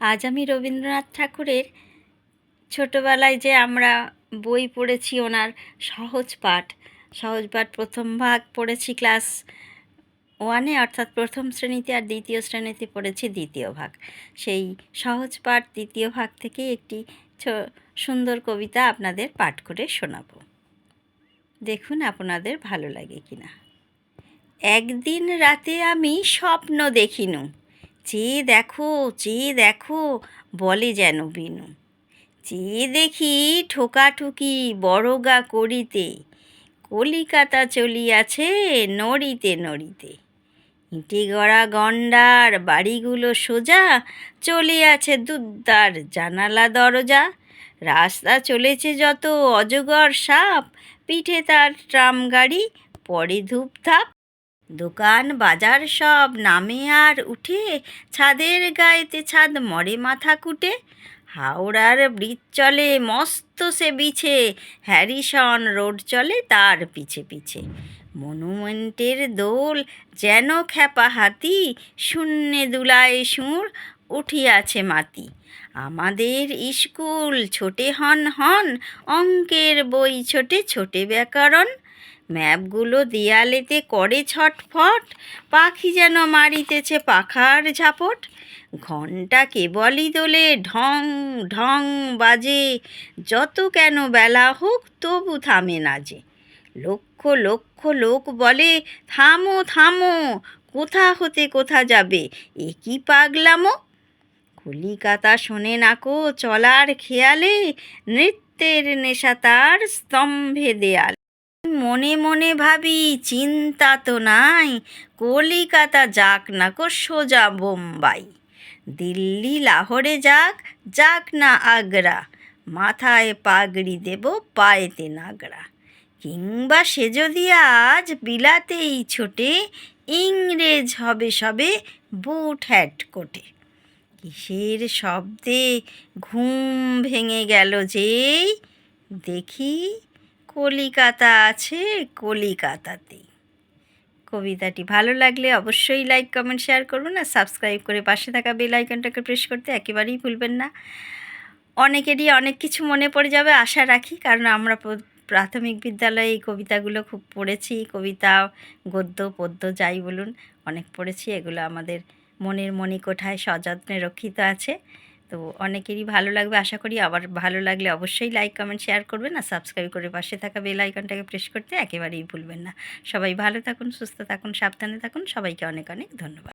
আজ আমি রবীন্দ্রনাথ ঠাকুরের ছোটোবেলায় যে আমরা বই পড়েছি ওনার সহজ পাঠ সহজ পাঠ প্রথম ভাগ পড়েছি ক্লাস ওয়ানে, অর্থাৎ প্রথম শ্রেণীতে আর দ্বিতীয় শ্রেণীতে পড়েছি দ্বিতীয় ভাগ। সেই সহজ পাঠ দ্বিতীয় ভাগ থেকে একটি সুন্দর কবিতা আপনাদের পাঠ করে শোনাবো। দেখুন আপনাদের ভালো লাগে কিনা। একদিন রাতে আমি স্বপ্ন দেখিনু চেয়ে দেখো চেয়ে দেখো, বলে যেন বিনু। চেয়ে দেখি ঠোকাঠুকি বড়গা করিতে, কলিকাতা চলিয়াছে নড়িতে নড়িতে। ইটে গড়া গণ্ডার বাড়িগুলো সোজা, চলিয়াছে দুদ্দার জানালা দরজা। রাস্তা চলেছে যত অজগর সাপ, পিঠে তার ট্রাম গাড়ি পরে ধূপধাপ দোকান, বাজার সব নামে আর উঠে, ছাদের গায়েতে ছাদ মরে মাথা কুটে। হাওড়ার ব্রিজ চলে, মস্ত সে বিছে, হ্যারিসন রোড চলে তার পিছে পিছে। মনুমেন্টের দোল যেন খ্যাপা হাতি, শূন্যে দুলায় সুর উঠিয়াছে মাতি। আমাদের স্কুল ছোটে হন হন অঙ্কের বই ছোটে ছোটে ব্যাকরণ। ম্যাপগুলো দেয়ালেতে করে ছটফট, পাখি যেন মারিতেছে পাখার ঝাপট। ঘণ্টা কেবলই দোলে ঢং ঢং বাজে, যত কেন বেলা হোক তবু থামে না যে। লক্ষ লক্ষ লোক বলে, থামো থামো, কোথা হতে কোথা যাবে, এ কি পাগলামো? কলিকাতা শোনে নাকো চলার খেয়ালে, নৃত্যের নেশা তার স্তম্ভে দেয়াল। মনে মনে ভাবি, চিন্তা তো নাই। কলিকাতা যাক না কো সোজা বোম্বাই। দিল্লি, লাহোরে যাক যাক না আগ্রা। মাথায় পাগড়ি দেব, পায়েতে নাগরা কিংবা সে যদি আজ বিলাতেই ছোটে, ইংরেজ হবে সবে বুট হ্যাট কোটে। কিসের শব্দে ঘুম ভেঙে গেল যেই, দেখি কলিকাতা আছে কলিকাতাতেই কবিতাটি ভালো লাগলে অবশ্যই লাইক কমেন্ট শেয়ার করুন আর সাবস্ক্রাইব করে পাশে থাকা বেল আইকনটাকে প্রেস করতে একেবারেই ভুলবেন না। অনেকেরই অনেক কিছু মনে পড়ে যাবে আশা রাখি, কারণ আমরা প্রাথমিক বিদ্যালয়ে এই কবিতাগুলো খুব পড়েছি, কবিতা, গদ্য, পদ্য যাই বলুন, অনেক পড়েছি, এগুলো আমাদের মনের মণিকোঠায় সযত্নে রক্ষিত আছে। তো অনেকেরই ভালো লাগবে, আশা করি আবার ভালো লাগলে অবশ্যই লাইক কমেন্ট শেয়ার করবেন আর সাবস্ক্রাইব করে পাশে থাকা বেল আইকনটাকে প্রেস করতে একেবারেই ভুলবেন না। সবাই ভালো থাকুন, সুস্থ থাকুন, সাবধানে থাকুন, সবাইকে অনেক অনেক ধন্যবাদ।